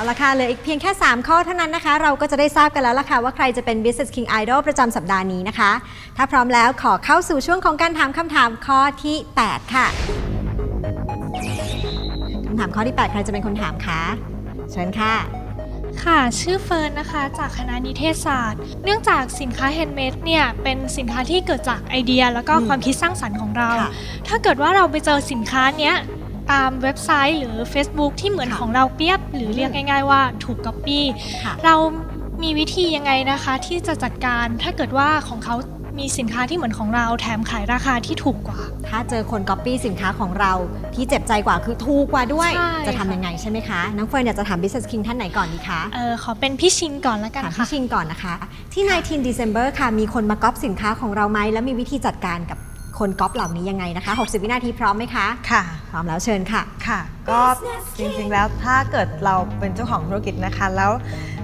เอาละค่ะเหลืออีกเพียงแค่ 3 ข้อเท่านั้นนะคะ เราก็จะได้ทราบกันแล้วล่ะค่ะว่าใครจะเป็น Business King Idol ประจำสัปดาห์นี้นะคะ ถ้าพร้อมแล้วขอเข้าสู่ช่วงของการถามคำถามข้อที่ 8 ค่ะคำถามข้อที่ 8 ใครจะเป็นคนถามคะเชิญค่ะ ค่ะ ชื่อเฟิร์นนะคะ จากคณะนิเทศศาสตร์ เนื่องจากสินค้าแฮนด์เมดเนี่ยเป็นสินค้าที่เกิดจากไอเดีย แล้วก็อืมความคิดสร้างสรรค์ของเรา ค่ะ ถ้าเกิดว่าเราไปเจอสินค้าเนี้ย ตามเว็บไซต์หรือ Facebook ที่เหมือนค่ะของเราเปียบ หรือเรียกง่าย ๆ ว่าถูกก๊อปปี้ค่ะเรามีวิธียังไงนะคะที่จะจัดการถ้าเกิดว่าของเขามีสินค้าที่เหมือนของเราแถมขายราคาที่ถูกกว่า ถ้าเจอคนก๊อปปี้สินค้าของเราที่เจ็บใจกว่าคือถูกกว่าด้วยใช่จะทำค่ะยังไงใช่ไหมคะ น้องเฟิร์นอยากจะถาม Business King ท่านไหนก่อนดีคะ เออขอเป็นพี่ชินก่อนละกันถามค่ะ พี่ชิงก่อนนะคะ ที่ 19 December ค่ะ มีคนมาก๊อปสินค้าของเราไหม แล้วมีวิธีจัดการกับ คนก๊อปเหล่านี้ยังไงนะคะ 60 วินาทีพร้อมไหมคะ ค่ะ พร้อมแล้วเชิญค่ะ ค่ะ ก็จริงๆแล้วถ้าเกิดเราเป็นเจ้าของธุรกิจนะคะ แล้ว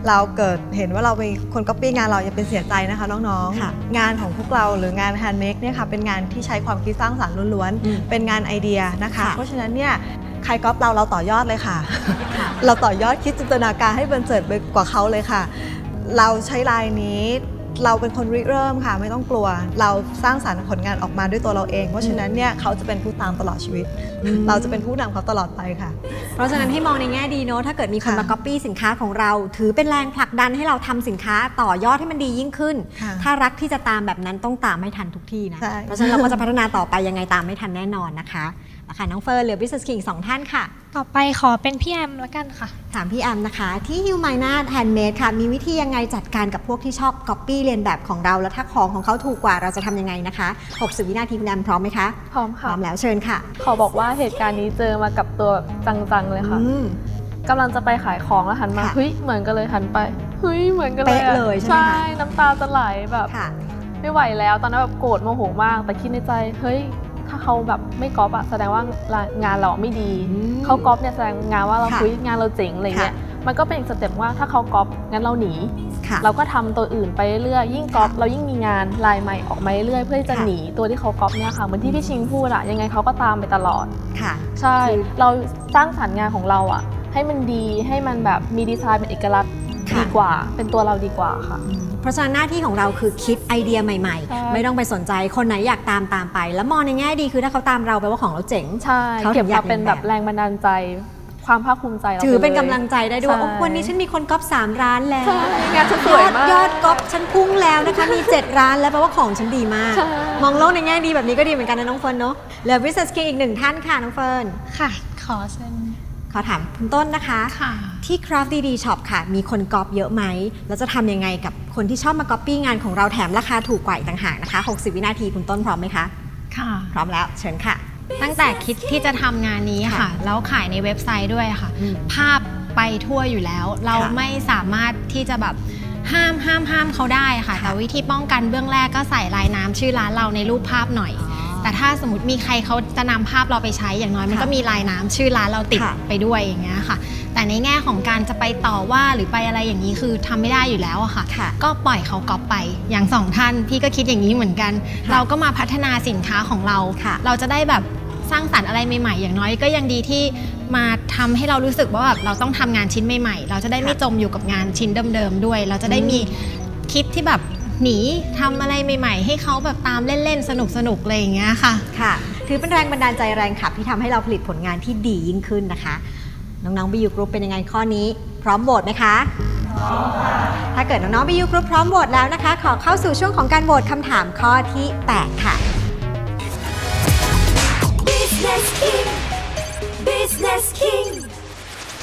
เราเกิดเห็นว่าเราเป็นคนก๊อปปี้งานเราอย่าเป็นเสียใจนะคะน้องค่ะๆ งานของพวกเราหรืองานแฮนด์เมดเนี่ยค่ะเป็นงานที่ใช้ความคิดสร้างสรรค์ล้วนอืมๆ เป็นงานไอเดียนะคะ ค่ะ เพราะฉะนั้นเนี่ยใครก๊อปเราเราต่อยอดเลยค่ะ เราต่อยอดคิดจินตนาการให้บันเจิดไปกว่าเขาเลยค่ะ เราใช้ลายนี้ เราเป็นคนริเริ่มค่ะ ไม่ต้องกลัว เราสร้างสรรค์ผลงานออกมาด้วยตัวเราเอง เพราะฉะนั้นเนี่ยเขาจะเป็นผู้ตามตลอดชีวิต เราจะเป็นผู้นำเขาตลอดไปค่ะ เพราะฉะนั้นให้มองในแง่ดีเนอะถ้าเกิดมีคนค่ะมาก๊อปปี้สินค้าของเรา ถือเป็นแรงผลักดันให้เราทำสินค้าต่อยอดให้มันดียิ่งขึ้น ค่ะถ้ารักที่จะตามแบบนั้นต้องตามให้ทันทุกที่นะ ใช่ เพราะฉะนั้นเราก็จะพัฒนาต่อไปยังไงตามไม่ทันแน่นอนนะคะแล้ว ค่ะน้องเฟิร์นเหลือ Business King สองท่านค่ะ ต่อไปขอเป็นพี่แอมละกันค่ะ ถามพี่แอมนะคะ ที่ h u m a n a Handmade ค่ะ มีวิธียังไงจัดการกับพวกที่ชอบ Copy เรียนแบบของเรา แล้วถ้าของของเขาถูกกว่าเราจะทำยังไงนะคะ 60 วินาทีคุณแอมพร้อมไหมคะ พร้อมพค่ะร้อมแล้วเชิญค่ะขอบอกว่าเหตุการณ์นี้เจอมากับตัวแบบจังๆเลยค่ะอืม กำลังจะไปขายของแล้วหันมาค่ะเฮ้ยเหมือนกันเลยหันไปเฮ้ยเหมือนกันเลยเป๊ะอะเลยใช่ไหมคะใช่น้ำตาจะไหลแบบ ค่ะ ไม่ไหวแล้วตอนนั้นแบบโกรธโมโหมาก แต่คิดในใจเฮ้ย ถ้าเขาแบบไม่ก๊อปอะแสดงว่างานเราไม่ดีอืมเขาก๊อปเนี่ยแสดงงานว่าเราค่ะคุยงานเราเจ๋งอะไรเงี้ยมันก็เป็นอีกสเต็ปว่าถ้าเขาก๊อปงั้นเราหนีค่ะเราก็ทำตัวอื่นไปเรื่อยๆยิ่งก๊อปเรายิ่งมีงานลายใหม่ออกมาเรื่อยๆเพื่อที่จะค่ะหนีตัวที่เขาก๊อปเนี่ยค่ะเหมือนที่พี่ชิงพูดอะยังไงเขาก็ตามไปตลอดค่ะ ใช่คือเราสร้างสรรค์งานของเราอะให้มันดีให้มันแบบมีดีไซน์เป็นเอกลักษณ์ค่ะดีกว่า เป็นตัวเราดีกว่าค่ะเพ ราะฉะนั้นหน้าที่ของเราคือคิดไอเดียใหม่ใช่ๆ ไม่ต้องไปสนใจคนไหนอยากตามตามไป แล้วมองในแง่ดีคือถ้าเขาตามเราแปลว่าของเราเจ๋งใช่เขาถึเก็บงอยากมาเป็นเรียนแบแบบบแรงบันดาลใจความภาคภูมิใจเราถือเป็นไลยกำลังใจได้ด้วยใช่โอ้วันนี้ฉันมีคนก๊อป3ร้านแล้วใช่งานฉันสยวยอดมากยอดก๊อปฉันพุ่งแล้วนะคะ มี 7 ร้านแล้วแปลว่าของฉันดีมากใช่มองโลกในแง่ดีแบบนี้ก็ดีเหมือนกันนะน้องเฟิร์นเนาะเหลือ Business King อีกหนึ่งท่านค่ะน้องเฟิร์นค่ะ ขอเชิญข อถามคุณต้นนะคะค่ะที่ Craft DD Shop ค่ะ มีคนก๊อปเยอะไหม แล้วจะทำยังไงกับคนที่ชอบมาก๊อปปี้งานของเราแถมราคาถูกกว่าอีกต่างหากนะคะ 60 วินาทีคุณต้นพร้อมไหมคะ ค่ะ พร้อมแล้วเชิญค่ะ ตั้งแต่คิดที่จะทำงานนี้ค่ะค่ะแล้วขายในเว็บไซต์ด้วยค่ะอืมภาพไปทั่วอยู่แล้ว เราค่ะไม่สามารถที่จะแบบห้ามห้ามห้ามเขาได้ค่ะค่ะ แต่วิธีป้องกันเบื้องแรกก็ใส่ลายน้ำชื่อร้านเราในรูปภาพหน่อย แต่ถ้าสมมติมีใครเขาจะนำภาพเราไปใช้อย่างน้อยมันค่ะก็มีลายน้ำชื่อร้านเราติดค่ะไปด้วยอย่างเงี้ยค่ะ แต่ในแง่ของการจะไปต่อว่าหรือไปอะไรอย่างนี้คือทำไม่ได้อยู่แล้วอะค่ะค่ะ ก็ปล่อยเขาก๊อปไปอย่างสองท่านพี่ก็คิดอย่างนี้เหมือนกันค่ะเราก็มาพัฒนาสินค้าของเราค่ะเราจะได้แบบสร้างสรรค์อะไรใหม่ๆ อย่างน้อยก็ยังดีที่มาทำให้เรารู้สึกว่าแบบเราต้องทำงานชิ้นใหม่ๆ เราจะได้ไม่จมอยู่กับงานชิ้นเดิมๆด้วย เราจะได้มีคิดที่แบบ หนีทำอะไรใหม่ ๆ ให้เขาแบบตามเล่นๆ สนุกๆอะไรอย่างเงี้ยค่ะ ค่ะ ถือเป็นแรงบันดาลใจแรงขับที่ทำให้เราผลิตผลงานที่ดียิ่งขึ้นนะคะ น้องๆบิยูกรุ๊ปเป็นยังไงข้อนี้ พร้อมโหวตไหมคะพร้อมค่ะถ้าเกิดน้องๆบิยูกรุ๊ปพร้อมโหวตแล้วนะคะ ขอเข้าสู่ช่วงของการโหวตคำถามข้อที่ 8 ค่ะ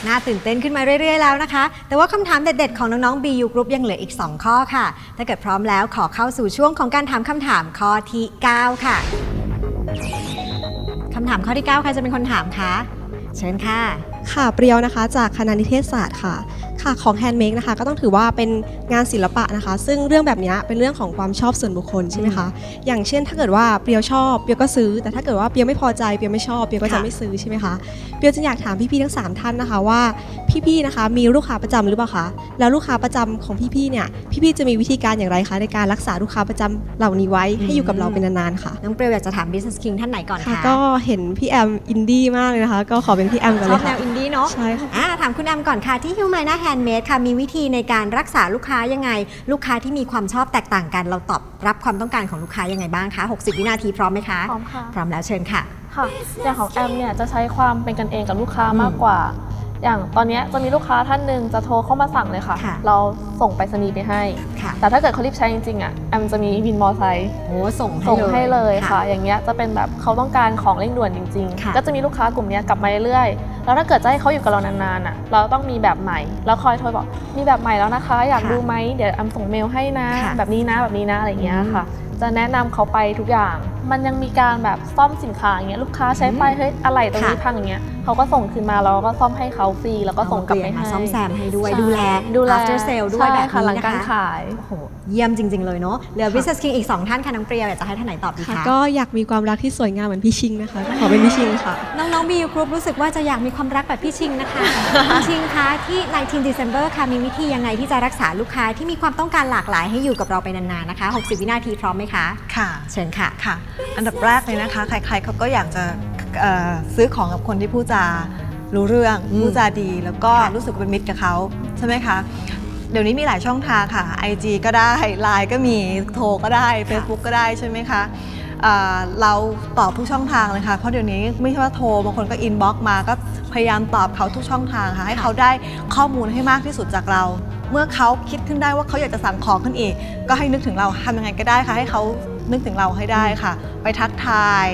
น่าตื่นเต้นขึ้นมาเรื่อย ๆ แล้วนะคะ แต่ว่าคำถามเด็ด ๆ ของน้อง ๆ BU Group ยังเหลืออีก 2 ข้อค่ะ ถ้าเกิดพร้อมแล้วขอเข้าสู่ช่วงของการถามคำถามข้อที่ 9 ค่ะคำถามข้อที่ 9 ใครจะเป็นคนถามคะ เชิญค่ะ ค่ะ เปรียวนะคะ จากคณะนิเทศศาสตร์ค่ะ ค่ะของแฮนด์เมดนะคะก็ต้องถือว่าเป็นงานศิลปะนะคะ ซึ่งเรื่องแบบเนี้ยเป็นเรื่องของความชอบส่วนบุคคลใช่ไหมคะอย่างเช่น ถ้าเกิดว่าเปรียวชอบเปรียวก็ซื้อ แต่ถ้าเกิดว่าเปรียวไม่พอใจเปรียวไม่ชอบเปรียวก็จะค่ะไม่ซื้อใช่ไหมคะเปรียวจะอยากถามพี่ๆทั้งสามท่านนะคะว่า พี่ๆนะคะ มีลูกค้าประจำหรือเปล่าคะแล้วลูกค้าประจำของพี่ๆเนี่ยพี่ๆจะมีวิธีการอย่างไรคะในการรักษาลูกค้าประจำเหล่านี้ไว้ให้อยู่กับเราเป็นนานๆค่ะน้องเปรียวอยากจะถาม Business King ท่านไหนก่อนค่ะคะก็เห็นพี่แอมอินดี้มากเลยนะคะ ก็ขอเป็นพี่แอมก่อนชเลอบยแนค่ะวอินดี้เนาะใช่ค่ะอ่าถามคุณแอมก่อนค่ะที่ Humana Handmade ค่ะมีวิธีในการรักษาลูกค้ายังไง ลูกค้าที่มีความชอบแตกต่างกัน เราตอบรับความต้องการของลูกค้ายังไงบ้างคะ60 วินาทีพร้อมไหมคะพร้อมค่ะพร้อมแล้วเชิญค่ะค่ะอย่างของแอมเนี่ยจะใช้ความเป็นกันเองกับลูกค้ามากกว่า อย่างตอนเนี้ยจะมีลูกค้าท่านหนึ่งจะโทรเข้ามาสั่งเลยค่ะ ค่ะ เราส่งไปรษณีย์ไปให้ ค่ะแต่ถ้าเกิดเขารีบใช้จริงๆอะแอมจะมีวินมอไซค์โอ้ส่งให้ส่งเลยให้เลยค่ะ อย่างเงี้ยจะเป็นแบบเขาต้องการของเร่งด่วนจริง ค่ะ ๆ ก็จะมีลูกค้ากลุ่มเนี้ยกลับมาเรื่อยๆแล้วถ้าเกิดจะให้เขาอยู่กับเรานานๆอะเราต้องมีแบบใหม่ แล้วคอยโทรบอกมีแบบใหม่แล้วนะคะ อยากดูไหมเดี๋ยวแอมส่งเมลให้นะ ค่ะแบบนี้นะแบบนี้นะอะไรอย่างเงี้ยอืมค่ะ จะแนะนำเขาไปทุกอย่าง มันยังมีการแบบซ่อมสินค้าอย่างเงี้ยลูกค้าใช้ไปเฮ้ยอะไรตรงนี้ค่ะพังอย่างเงี้ยเขาก็ส่งคืนมาเราก็ซ่อมให้เขาฟรีแล้วก็ส่งกลับไปเอาเปลี่ยนให้มาซ่อมแซมให้ด้วยใช่ดูแลดูแล after sale ด้วยใช่แบบค่ะหลันี้งนะการคะขายโอ้โหเยี่ยมจริง ๆ เลยเนาะเหลือ Business King อีก 2 ท่านค่ะน้องเปรียวอยากจะให้ท่านไหนตอบดีค่ะคะก็อยากมีความรักที่สวยงามเหมือนพี่ชิงนะคะก็ขอเป็นพี่ชิงค่ะ น้องๆ BU Group รู้สึกว่าจะอยากมีความรักแบบพี่ชิงนะคะพี่ชิงคะที่ 19 December ค่ะมีวิธียังไงที่จะรักษาลูกค้าที่มีความต้องการหลากหลายให้อยู่กับเราไปนานๆนะคะ 60 วินาทีพร้อมไหมคะ ค่ะ เชิญค่ะ ค่ะ อันดับแรกเลยนะคะ ใครๆเขาก็อยากจะเอ่อซื้อของกับคนที่พูดจารู้เรื่องอืมพูดจาดี แล้วก็ค่ะรู้สึกเป็นมิตรกับเขาใช่ไหมคะ เดี๋ยวนี้มีหลายช่องทางค่ะ IG ก็ได้ Line ก็มีโทรก็ได้ Facebook ก็ได้ใช่ไหมคะเอ่อเราตอบทุกช่องทางเลยค่ะ เพราะเดี๋ยวนี้ไม่ใช่ว่าโทรบางคนก็อินบ็อกมาก็พยายามตอบเขาทุกช่องทางค่ะ ให้เขาได้ข้อมูลให้มากที่สุดจากเรา เมื่อเขาคิดขึ้นได้ว่าเขาอยากจะสั่งของขึ้นอีก ก็ให้นึกถึงเราทำยังไงก็ได้ค่ะ ให้เขานึกถึงเราให้ได้ค่ะ ไปทักทาย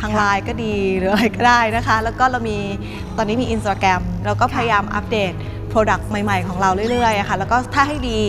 ทางไลน์ก็ดีหรืออะไรก็ได้นะคะ แล้วก็เรามีตอนนี้มี Instagram เราก็พยายามอัปเดต Product ใหม่ ๆ ของเราเรื่อยๆอะค่ะ แล้วก็ถ้าให้ดี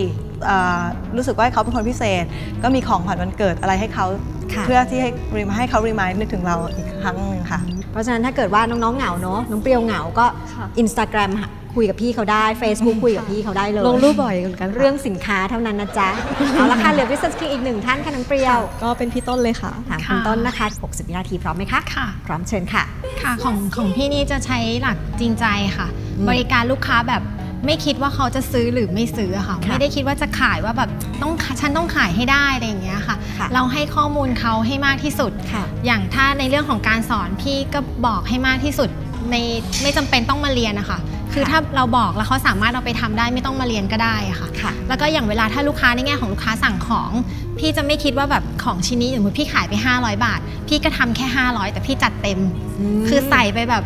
เอ่อรู้สึกว่าให้เขาเป็นคนพิเศษ ก็มีของขวัญวันเกิดอะไรให้เขาค่ะเพื่อที่ให้ให้เขารีมายนึกถึงเราอีกครั้งหนึ่งค่ะ เพราะฉะนั้นถ้าเกิดว่าน้องๆเหงาเนาะน้องเปรียวเหงาก็ค่ะ Instagram ค่ะคุยกับพี่เขาได้ Facebook คุยกับพี่เขาได้เลยลงรูปบ่อยเหมือนกันค่ะเรื่องสินค้าเท่านั้นนะจ๊ะ เอาละค่ะเหลือ Business King อีกหนึ่งท่านค่ะน้องเปรียว ก็เป็นพี่ต้นเลยค่ะ ถามคุณค่ะต้นนะคะ 60วินาทีพร้อมไหมคะค่ะ พร้อมเชิญค่ะ ค่ะของของพี่นี่จะใช้หลักจริงใจค่ะอืมบริการลูกค้าแบบไม่คิดว่าเขาจะซื้อหรือไม่ซื้ออะค่ะ ค่ะไม่ได้คิดว่าจะขายว่าแบบต้องฉันต้องขายให้ได้อะไรอย่างเงี้ยค่ะ ค่ะ เราให้ข้อมูลเขาให้มากที่สุด ค่ะ อย่างถ้าในเรื่องของการสอนพี่ก็บอกให้มากที่สุดในไม่จำเป็นต้องมาเรียนนะคะ คือค่ะถ้าเราบอกแล้วเขาสามารถเอาไปทำได้ไม่ต้องมาเรียนก็ได้อะค่ะค่ะแล้วก็อย่างเวลาถ้าลูกค้าในแง่ของลูกค้าสั่งของ พี่จะไม่คิดว่าแบบของชิ้นนี้สมมติพี่ขายไป 500 บาท พี่ก็ทำแค่ 500 แต่พี่จัดเต็ม คือใส่ไปแบบ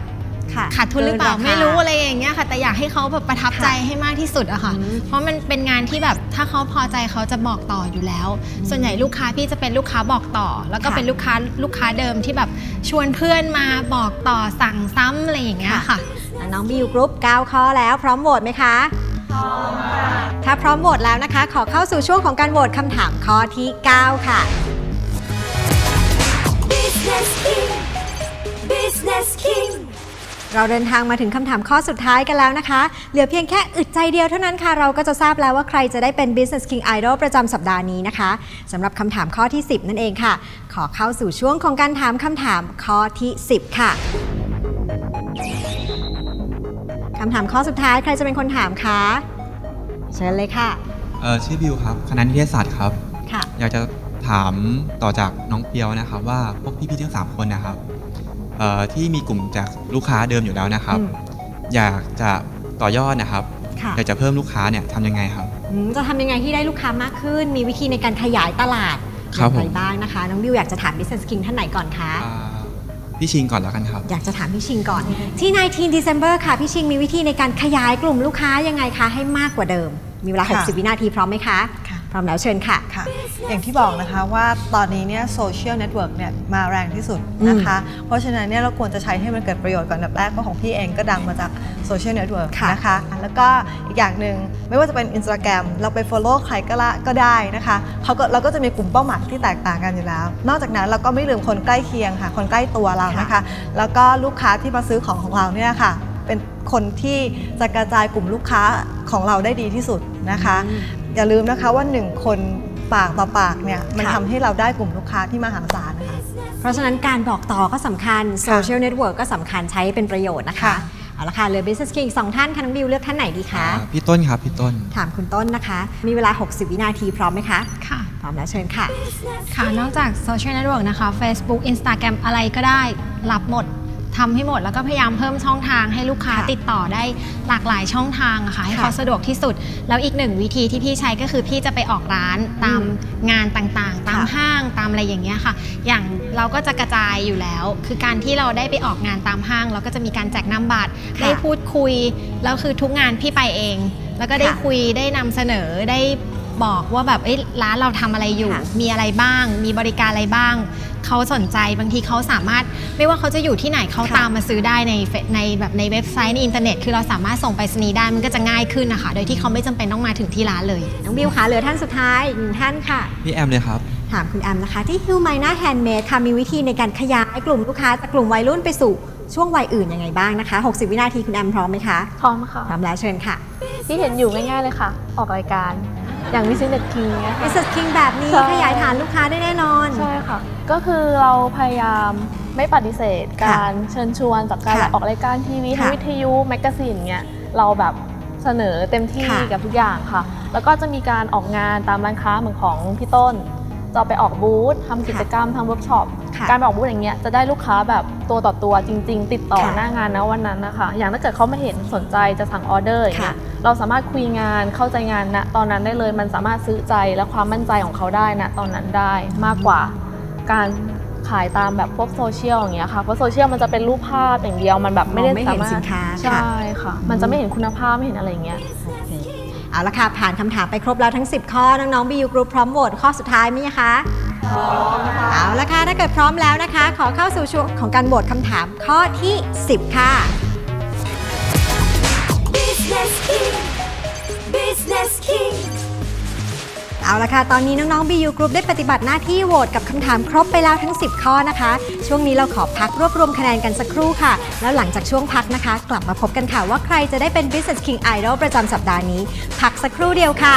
ค่ะขาดทุนหรือเปล่ากินคไม่รู้อะไรอย่างเงี้ยค่ะ แต่อยากให้เขาแบบประทับใจค่ะให้มากที่สุดอะค่ะอืมเพราะมันเป็นงานที่แบบถ้าเขาพอใจเขาจะบอกต่ออยู่แล้ว ส่วนใหญ่ลูกค้าพี่จะเป็นลูกค้าบอกต่อ แล้วก็ค่ะเป็นลูกค้าลูกค้าเดิมที่แบบชวนเพื่อนมาบอกต่อสั่งซ้ำอะไรอย่างเงี้ยค่ะค่ะอะน้องบิวกรุ๊ป9ข้อแล้วพร้อมโหวตไหมคะพร้อมค่ะถ้าพร้อมโหวตแล้วนะคะ ขอเข้าสู่ช่วงของการโหวตคำถามข้อที่ 9 ค่ะ Business King Business King เราเดินทางมาถึงคำถามข้อสุดท้ายกันแล้วนะคะ เหลือเพียงแค่อึดใจเดียวเท่านั้นค่ะ เราก็จะทราบแล้วว่าใครจะได้เป็น Business King Idol ประจำสัปดาห์นี้นะคะสำหรับคำถามข้อที่ 10 นั่นเองค่ะ ขอเข้าสู่ช่วงของการถามคำถามข้อที่ 10 ค่ะคำถามข้อสุดท้ายใครจะเป็นคนถามคะเชิญเลยค่ะเออชื่อบิวครับคณะนิเทศศาสตร์ครับ ค่ะ อยากจะถามต่อจากน้องเปียวนะครับว่าพวกพี่ๆทั้งสามคนนะครับเอ่อ ที่มีกลุ่มจากลูกค้าเดิมอยู่แล้วนะครับอืมอยากจะต่อยอดนะครับ ค่ะอยากจะเพิ่มลูกค้าเนี่ยทำยังไงครับ อืมจะทำยังไงที่ได้ลูกค้ามากขึ้น มีวิธีในการขยายตลาดครับอย่างไรผม บ้างนะคะ น้องบิวอยากจะถาม Business King ท่านไหนก่อนคะ อ่าพี่ชิงก่อนแล้วกันครับ อยากจะถามพี่ชิงก่อน ที่ 19 December ค่ะ พี่ชิงมีวิธีในการขยายกลุ่มลูกค้ายังไงคะ ให้มากกว่าเดิม มีเวลา ค่ะ 60 วินาทีพร้อมไหมคะค่ะ พร้อมแล้วเชิญค่ะ ค่ะ อย่างที่บอกนะคะว่าตอนนี้เนี่ยโซเชียลเน็ตเวิร์กเนี่ยมาแรงที่สุดนะคะ เพราะฉะนั้นเนี่ยเราควรจะใช้ให้มันเกิดประโยชน์ก่อนอันดับแรกเพราะของพี่เองก็ดังมาจากโซเชียลเน็ตเวิร์กค่ะนะคะ แล้วก็อีกอย่างหนึ่งไม่ว่าจะเป็น Instagram เราไป Follow ใครก็ละก็ได้นะคะเขาก็เราก็จะมีกลุ่มเป้าหมายที่แตกต่างกันอยู่แล้ว นอกจากนั้นเราก็ไม่ลืมคนใกล้เคียงค่ะ คนใกล้ตัวเรานะคะ แล้วก็ลูกค้าที่มาซื้อของของเราเนี่ยค่ะเป็นคนที่จะกระจายกลุ่มลูกค้าของเราได้ดีที่สุดนะคะ อย่าลืมนะคะว่า 1 คนปากต่อปากเนี่ยมันค่ะ ทำให้เราได้กลุ่มลูกค้าที่มหาศาลนะคะ เพราะฉะนั้นการบอกต่อก็สำคัญโซเชียลเน็ตเวิร์กก็สำคัญใช้เป็นประโยชน์นะคะ ค่ะ เอาละค่ะเหลือ Business King อีกสองท่านค่ะน้องบิวเลือกท่านไหนดีคะ อ่าพี่ต้นครับพี่ต้น ถามคุณต้นนะคะ มีเวลา 60 วินาทีพร้อมไหมคะ ค่ะ พร้อมแล้วเชิญค่ะ ค่ะ นอกจากโซเชียลเน็ตเวิร์กนะคะ Facebook Instagram อะไรก็ได้ รับหมด ทำให้หมดแล้วก็พยายามเพิ่มช่องทางให้ลูกค้าค่ะติดต่อได้หลากหลายช่องทางอะค่ะให้ค่ะเขาสะดวกที่สุด แล้วอีกหนึ่งวิธีที่พี่ใช้ก็คือพี่จะไปออกร้านตามงานต่างๆ ตามค่ะห้างตามอะไรอย่างเงี้ยค่ะ อย่างเราก็จะกระจายอยู่แล้ว คือการที่เราได้ไปออกงานตามห้าง เราก็จะมีการแจกนามบัตรค่ะได้พูดคุยแล้วคือทุกงานพี่ไปเอง แล้วก็ได้ค่ะคุยได้นำเสนอได้บอกว่าแบบเอ้ยร้านเราทำอะไรอยู่ค่ะมีอะไรบ้าง มีบริการอะไรบ้าง เขาสนใจบางทีเขาสามารถไม่ว่าเขาจะอยู่ที่ไหนเขาค่ะตามมาซื้อได้ในเฟในแบบในเว็บไซต์ในอินเทอร์เน็ตคือเราสามารถส่งไปรษณีย์ได้มันก็จะง่ายขึ้นนะคะ โดยที่เขาไม่จำเป็นต้องมาถึงที่ร้านเลย น้องบิวคะเหลือท่านสุดท้ายอีกหนึ่งท่านค่ะ พี่แอมเลยครับ ถามคุณแอมนะคะ ที่ h u m a n a Handmade ค่ะมีวิธีในการขยายกลุ่มลูกค้าจากกลุ่มวัยรุ่นไปสู่ช่วงวัยอื่นยังไงบ้างนะคะ 60 วินาทีคุณแอมพร้อมไหมคะพร้อมค่ะ พร้อมแล้วเชิญค่ะ ที่เห็นอยู่ง่ายๆเลยค่ะ ออกรายการ อย่างวิซิเน็ตคิงเนี่ยค่ะ Business King แบบนี้ใช่ ขยายฐานลูกค้าได้แน่นอน ใช่ค่ะ ก็คือเราพยายามไม่ปฏิเสธค่ะการเชิญชวนจากการค่ะออกรายการทีวีค่ะวิทยุแมกกาซีนเงี้ยเราแบบเสนอเต็มที่ค่ะกับทุกอย่างค่ะ แล้วก็จะมีการออกงานตามร้านค้าเหมือนของพี่ต้น จะไปออกบูธทำกิจกรรมทำเวิร์กช็อปค่ะการไปออกบูธอย่างเงี้ยจะได้ลูกค้าแบบตัวต่อตัวจริง ๆ ติดต่อค่ะหน้างานนะวันนั้นนะคะ อย่างถ้าเกิดเขามาเห็นสนใจจะสั่งออเดอร์อย่างเงี้ยค่ะเราสามารถคุยงานเข้าใจงานณตอนนั้นได้เลย มันสามารถซื้อใจและความมั่นใจของเขาได้ณตอนนั้นได้มากกว่า การขายตามแบบพวกโซเชียลอย่างเงี้ยค่ะเพราะโซเชียลมันจะเป็นรูปภาพอย่างเดียวมันแบบไม่ได้มองไม่เห็นสามารถสินค้าใช่ค่ะค่ะ มันจะไม่เห็นคุณภาพไม่เห็นอะไรอย่างเงี้ย โอเคเอาละค่ะ ผ่านคำถามไปครบแล้วทั้ง 10 ข้อ น้องๆ BU Group พร้อมโหวตข้อสุดท้ายไหมคะพร้อมเอาละค่ะ ถ้าเกิดพร้อมแล้วนะคะ ขอเข้าสู่ช่วงของการโหวตคำถามข้อที่ 10 ค่ะ เอาละค่ะ ตอนนี้น้องๆ BU Group ได้ปฏิบัติหน้าที่โหวตกับคำถามครบไปแล้วทั้ง 10 ข้อนะคะ ช่วงนี้เราขอพักรวบรวมคะแนนกันสักครู่ค่ะ แล้วหลังจากช่วงพักนะคะ กลับมาพบกันค่ะว่าใครจะได้เป็น Business King Idol ประจำสัปดาห์นี้ พักสักครู่เดียวค่ะ